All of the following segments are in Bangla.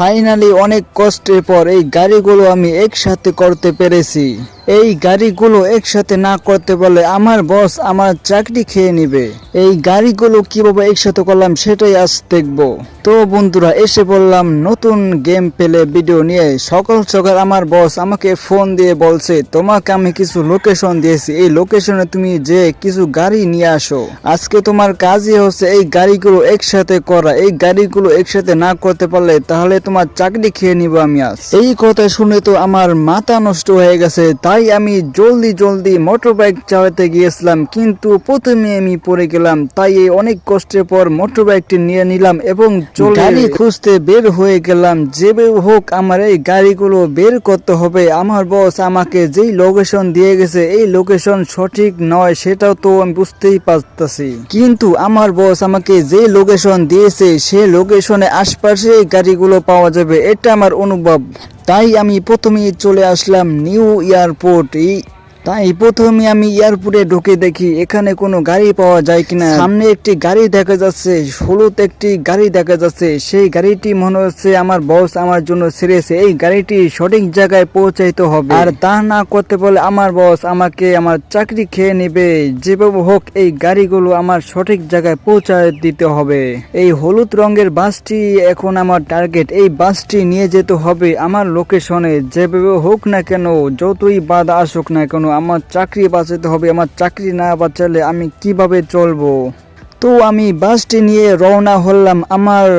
ফাইনালি অনেক কষ্টের পর এই গাড়িগুলো আমি একসাথে করতে পেরেছি। এই গাড়িগুলো একসাথে না করতে পারলে আমার বস আমার চাকরি খেয়ে নিবে। এই গাড়িগুলো কীভাবে একসাথে করলাম সেটাই আজ দেখব। তো বন্ধুরা, এসে বললাম নতুন গেম পেলে ভিডিও নিয়ে। সকাল সকাল আমার বস আমাকে ফোন দিয়ে বলছে, তোমাকে আমি কিছু লোকেশন দিয়েছি। এই লোকেশনে তুমি যে কিছু গাড়ি নিয়ে আসো। আজকে তোমার কাজই হচ্ছে এই গাড়িগুলো একসাথে করা। এই গাড়িগুলো একসাথে না করতে পারলে তাহলে তোমার চাকরি খেয়ে নিব আমি আজ। এই কথা শুনে তো আমার মাথা নষ্ট হয়ে গেছে। তাই আমি জলদি জলদি মোটর বাইক চালাতে গিয়েছিলাম, কিন্তু প্রথমে আমি পড়ে গেলাম, তাই এই অনেক কষ্টের পর মোটর বাইকটি নিয়ে নিলাম এবং গাড়ি খুঁজতে বের হয়ে গেলাম যেভাবে হোক আমার এই গাড়িগুলো বের করতে হবে। আমার বস আমাকে যেই লোকেশন দিয়ে গেছে, এই লোকেশন সঠিক নয়, সেটাও তো আমি বুঝতেই পারতাছি। কিন্তু আমার বস আমাকে যে লোকেশন দিয়েছে, সে লোকেশনে আশপাশে গাড়িগুলো পাওয়া যাবে, এটা আমার অনুভব। তাই আমি প্রথমেই চলে আসলাম নিউ এয়ারপোর্ট এই তাই প্রথমে আমি এয়ারপোর্টে ঢুকে দেখি এখানে কোনো গাড়ি পাওয়া যায় কিনা। সামনে একটি গাড়ি দেখা যাচ্ছে, হলুদ একটি গাড়ি দেখা যাচ্ছে। সেই গাড়িটি মনে হচ্ছে আমার বস আমার জন্য ছেড়েছে। এই গাড়িটি সঠিক জায়গায় পৌঁছাইতে হবে। আর তা না করতে পারলে আমার বস আমাকে আমার চাকরি খেয়ে নেবে। যেভাবে হোক এই গাড়িগুলো আমার সঠিক জায়গায় পৌঁছায় দিতে হবে। এই হলুদ রঙের বাসটি এখন আমার টার্গেট। এই বাসটি নিয়ে যেতে হবে আমার লোকেশনে। যেভাবে হোক না কেন, যতই বাধা আসুক না কেন আমার চাকরি বাঁচাতে হবে, আমার চাকরি না বাঁচালে আমি কীভাবে চলবো? তো আমি বাসটি নিয়ে রওনা হলাম আমার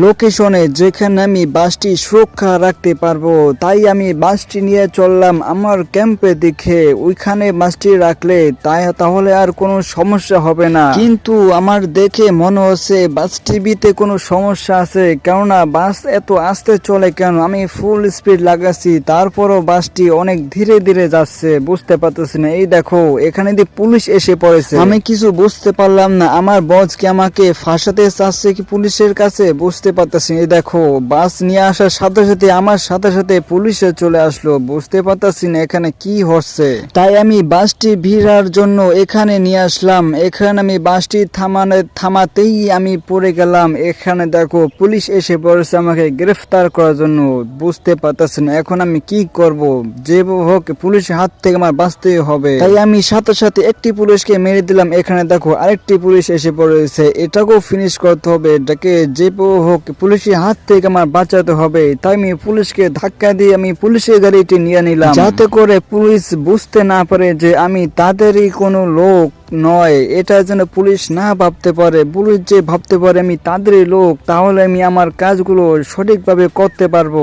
লোকেশনে যেখানে আমি বাসটি সুরক্ষা রাখতে পারব, তাই আমি বাসটি নিয়ে চললাম আমার ক্যাম্পে দিকে। ওইখানে বাসটি রাখলে তাই তাহলে আর কোনো সমস্যা হবে না। কিন্তু আমার দেখে মনে হচ্ছে বাস টিভিতে কোনো সমস্যা আছে, কেননা বাস এত আস্তে চলে কেন? আমি ফুল স্পিড লাগাচ্ছি, তারপরও বাসটি অনেক ধীরে ধীরে যাচ্ছে, বুঝতে পারতেছি না। এই দেখো, এখানে দিয়ে পুলিশ এসে পড়েছে। আমি কিছু বুঝতে পারলাম না, আমার বস কি আমাকে ফাঁসাতে চাচ্ছে কি পুলিশের কাছে? বুঝতে পারতেছি এই দেখো, বাস নিয়ে আসার সাথে সাথে, আমার সাথে সাথে পুলিশে চলে আসলো। বুঝতে পারতেছি না এখানে কি হচ্ছে। তাই আমি বাসটি ভিড়ার জন্য এখানে নিয়ে আসলাম। এখানে আমি বাসটি থামানে, থামাতেই আমি পড়ে গেলাম। এখানে দেখো, পুলিশ এসে পড়েছে আমাকে গ্রেফতার করার জন্য। বুঝতে পারতেছি না, এখন আমি কি করব? যে হোক পুলিশের হাত থেকে আমার বাঁচতেই হবে। তাই আমি সাথে সাথে একটি পুলিশকে মেরে দিলাম। এখানে দেখো, আরেকটি পুলিশ এসে পড়েছে। এটাকেও ফিনিশ করতে হবে। এটাকে যে হোক পুলিশের হাত থেকে আমার বাঁচাতে হবে। তাই আমি পুলিশকে ধাক্কা দিয়ে আমি পুলিশের গাড়িটি নিয়ে নিলাম। যাতে করে পুলিশ বুঝতে না পারে যে আমি তাদেরই কোনো লোক নয়। এটা যেন পুলিশ না ভাবতে পারে। পুলিশ যে ভাবতে পারে আমি তাদেরই লোক, তাহলে আমি আমার কাজগুলো সঠিকভাবে করতে পারব।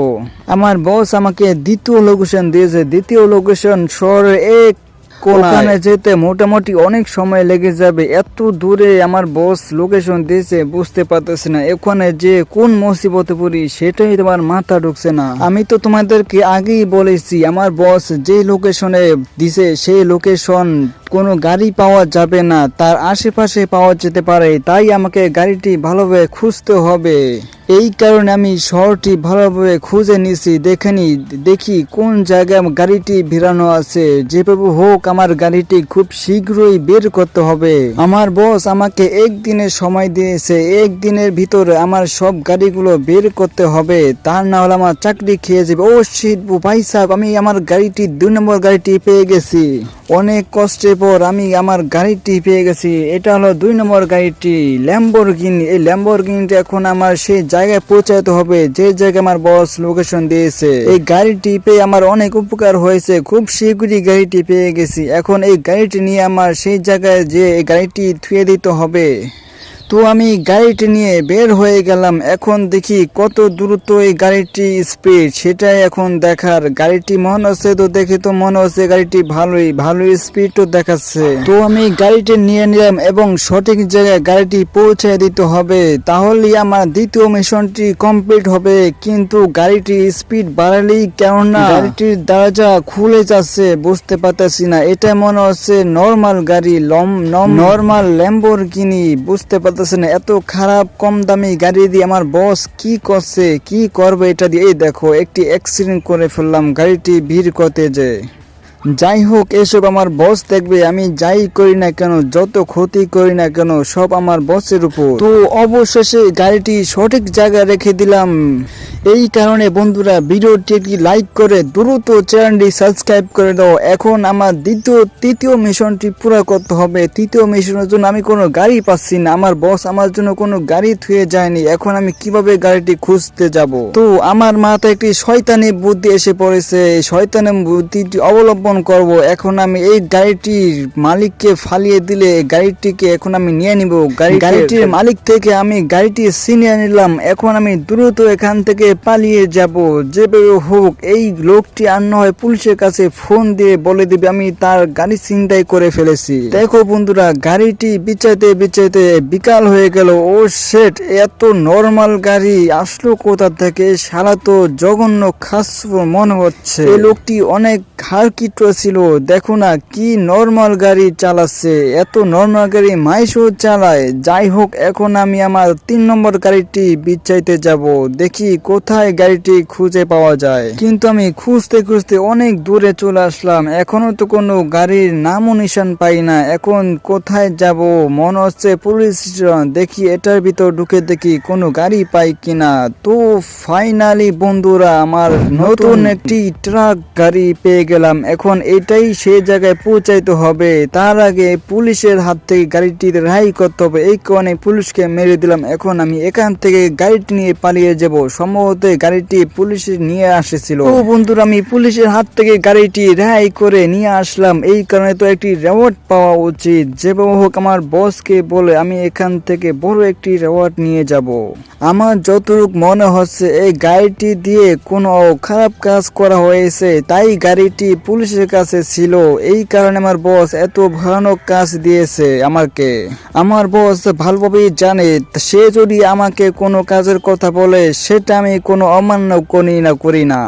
আমার বস আমাকে দ্বিতীয় লোকেশন দিয়েছে। দ্বিতীয় লোকেশন শহরের এক ওখানে যেতে মোটামুটি অনেক সময় লেগে যাবে। এত দূরে আমার বস লোকেশন দিয়েছে, বুঝতে পারতেছি না। ওখানে যে কোন মুসিবতে পড়ি, সেটাই তোমার মাথা ঢুকছে না। আমি তো তোমাদেরকে আগেই বলেছি, আমার বস যে লোকেশনে দিছে, সেই লোকেশন কোনো গাড়ি পাওয়া যাবে না। তার আশেপাশে পাওয়া যেতে পারে, তাই আমাকে গাড়িটি ভালোভাবে খুঁজতে হবে। এই কারণে আমি শহরটি ভালোভাবে খুঁজে নিছি দেখেনি দেখি কোন জায়গায় গাড়িটি ভিড়ানো আছে। যেভাবে হোক আমার গাড়িটি খুব শীঘ্রই বের করতে হবে। আমার বস আমাকে একদিনের সময় দিয়েছে, একদিনের ভিতরে আমার সব গাড়িগুলো বের করতে হবে। তার না হলে আমার চাকরি খেয়ে যাবে। ও শিট ভাই সাহেব, আমি আমার গাড়িটি, দুই নম্বর গাড়িটি পেয়ে গেছি। অনেক কষ্টের পর আমি আমার গাড়িটি পেয়ে গেছি। এটা হলো দুই নম্বর গাড়িটি ল্যাম্বরগিনি এই ল্যাম্বরগিনটি এখন আমার সেই জায়গায় পৌঁছাতে হবে, যে জায়গায় আমার বস লোকেশন দিয়েছে। এই গাড়িটি পেয়ে আমার অনেক উপকার হয়েছে, খুব শীঘ্রই গাড়িটি পেয়ে গেছি। এখন এই গাড়িটি নিয়ে আমার সেই জায়গায় যে এই গাড়িটি থুয়ে দিতে হবে। তো আমি গাড়িটি নিয়ে বের হয়ে গেলাম। এখন দেখি কত দ্রুত এই গাড়িটি স্পিড সেটাই এখন দেখার। গাড়িটি মনে হচ্ছে তো দেখে তো মনে হচ্ছে গাড়িটি ভালোই ভালোই স্পিড তো দেখাচ্ছে। তো আমি গাড়িটি নিয়ে নিলাম এবং সঠিক জায়গায় গাড়িটি পৌঁছে দিতে হবে। তাহলেই আমার দ্বিতীয় মিশনটি কমপ্লিট হবে। কিন্তু গাড়িটি স্পিড বাড়ালেই কেননা গাড়িটির দরজা খুলে যাচ্ছে বুঝতে পারতেছি না। এটা মনে হচ্ছে নর্মাল গাড়ি লম নর্মাল ল্যাম্বোরগিনি বুঝতে পারতেছি না, এত খারাপ কম দামি গাড়ি দিয়ে আমার বস কি করছে, কি করবে এটা দিয়ে? এই দেখো, একটি অ্যাক্সিডেন্ট করে ফেললাম, গাড়িটি ভিড় করতে যে যাই হোক এসব আমার বস দেখবে, আমি যাই করি না কেন, যত ক্ষতি করি না কেন, সব আমার বসের উপর। তো অবশেষে গাড়িটি সঠিক জায়গায় রেখে দিলাম। এই কারণে বন্ধুরা ভিডিওটি একটি লাইক করে দ্রুত চ্যানেলটি সাবস্ক্রাইব করে দাও। এখন আমার দ্বিতীয়, তৃতীয় মিশনটি পুরো করতে হবে। তৃতীয় মিশনের জন্য আমি কোনো গাড়ি পাচ্ছি না। আমার বস আমার জন্য কোনো গাড়ি থুয়ে যায়নি। এখন আমি কীভাবে গাড়িটি খুঁজতে যাব? তো আমার মাথায় একটি শয়তানি বুদ্ধি এসে পড়েছে। এই শয়তানি বুদ্ধিটি অবলম্বন করব এখন আমি এই গাড়িটির মালিককে ফালিয়ে দিলে গাড়িটিকে এখন আমি নিয়ে নিব। গাড়ি গাড়িটির মালিক থেকে আমি গাড়িটি ছিনিয়ে নিলাম এখন আমি দ্রুত এখান থেকে পালিয়ে যাব। যেভাবে হোক এই লোকটি আর হয় পুলিশের কাছে ফোন দিয়ে বলে দিবে আমি তার গাড়ি ছিনতাই করে ফেলেছি। দেখো বন্ধুরা গাড়িটি বিচাইতে বিচাইতে বিকাল হয়ে গেল। ও সেট এত নর্মাল গাড়ি আসলো কোথা থেকে? সারা তো জঘন্য খাস মনে হচ্ছে। এই লোকটি অনেক হারকিট ছিল। দেখো না কি নর্মাল গাড়ি চালাচ্ছে। এত নর্মাল গাড়ি মাইশো চালায়। যাই হোক এখন আমি আমার তিন নম্বর গাড়িটি বিচাইতে যাব। দেখি কোথায় গাড়িটি খুঁজে পাওয়া যায়। কিন্তু আমি খুঁজতে খুঁজতে অনেক দূরে চলে আসলাম। এখনও তো কোনো গাড়ির নামও নিশান পাই না। এখন কোথায় যাব? মনে হচ্ছে পুলিশ স্টেশন দেখি এটার ভিতর ঢুকে দেখি কোনো গাড়ি পাই কিনা। তো ফাইনালি বন্ধুরা আমার নতুন একটি ট্রাক গাড়ি পেয়ে গেলাম। এখন এটাই সে জায়গায় পৌঁছাইতে হবে। তার আগে পুলিশের হাত থেকে গাড়িটি রেহাই করতে হবে। এই কারণে পুলিশকে মেরে দিলাম। এখন আমি এখান থেকে গাড়িটি নিয়ে পালিয়ে যাব। সম্ভবত গাড়িটি পুলিশ নিয়ে আসেছিল। তো বন্ধুরা, আমি পুলিশের হাত থেকে গাড়িটি রেহাই করে নিয়ে আসলাম। এই কারণে তো একটি রেওয়ার্ড পাওয়া উচিত। যেভাবে হোক আমার বসকে বলে আমি এখান থেকে বড় একটি রেওয়ার্ড নিয়ে যাব। আমার যতটুক মনে হচ্ছে, এই গাড়িটি দিয়ে কোনো খারাপ কাজ করা হয়েছে। তাই গাড়িটি পুলিশের কাছে ছিল, এই কারণে আমার বস এত ভয়ানক কাজ দিয়েছে আমাকে। আমার বস ভালোভাবেই জানে, সে যদি আমাকে কোনো কাজের কথা বলে, সেটা আমি কোনো অমান্য করি না করি না।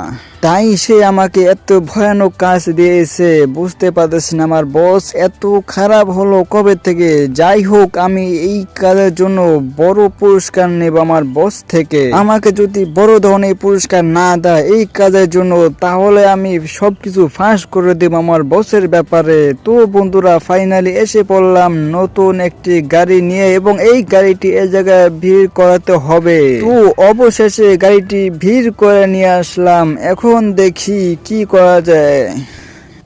তাই সে আমাকে এত ভয়ানক কাজ দিয়েছে। বুঝতে পারতেছি না আমার বস এত খারাপ হলো কবে থেকে? যাই হোক, আমি এই কাজের জন্য বড় পুরস্কার নেব আমার বস থেকে। আমাকে যদি বড় ধরনের পুরস্কার না দেয় এই কাজের জন্য, তাহলে আমি সবকিছু ফাঁস করে দেব আমার বসের ব্যাপারে। তো বন্ধুরা ফাইনালি এসে পড়লাম নতুন একটি গাড়ি নিয়ে এবং এই গাড়িটি এই জায়গায় ভিড় করাতে হবে। তো অবশেষে গাড়িটি ভিড় করে নিয়ে আসলাম। এখন দেখি কি করা যায়?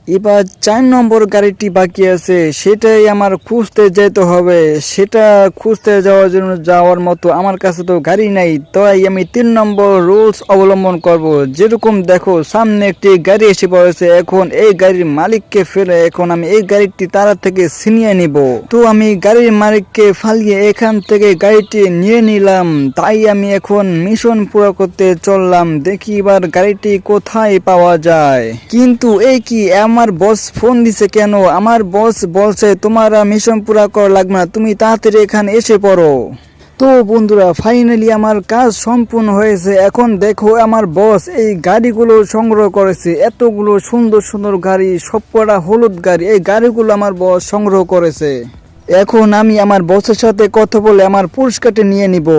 এবার চার নম্বর গাড়িটি বাকি আছে, সেটাই আমার খুঁজতে যেতে হবে। সেটা খুঁজতে যাওয়ার জন্য যাওয়ার মতো আমার কাছে তো গাড়ি নাই, তাই আমি তিন নম্বর রুলস অবলম্বন করব। যেরকম দেখো, সামনে একটি গাড়ি এসে পড়েছে, এখন এই গাড়ির মালিককে ফেলে এখন আমি এই গাড়িটি তারা থেকে ছিনিয়ে নিব। তো আমি গাড়ির মালিককে ফালিয়ে এখান থেকে গাড়িটি নিয়ে নিলাম, তাই আমি এখন মিশন পুরো করতে চললাম। দেখি এবার গাড়িটি কোথায় পাওয়া যায়। কিন্তু এই কি আমার বস ফোন দিছে কেন? আমার বস বলছে, তোমার মিশন পুরা করা লাগবে না, তুমি তাড়াতাড়ি এখানে এসে পড়ো। তো বন্ধুরা ফাইনালি আমার কাজ সম্পূর্ণ হয়েছে। এখন দেখো, আমার বস এই গাড়িগুলো সংগ্রহ করেছে। এতগুলো সুন্দর সুন্দর গাড়ি সবকটা হলুদ গাড়ি, এই গাড়িগুলো আমার বস সংগ্রহ করেছে। এখন আমি আমার বসের সাথে কথা বলে আমার পুরস্কারটি নিয়ে নিব।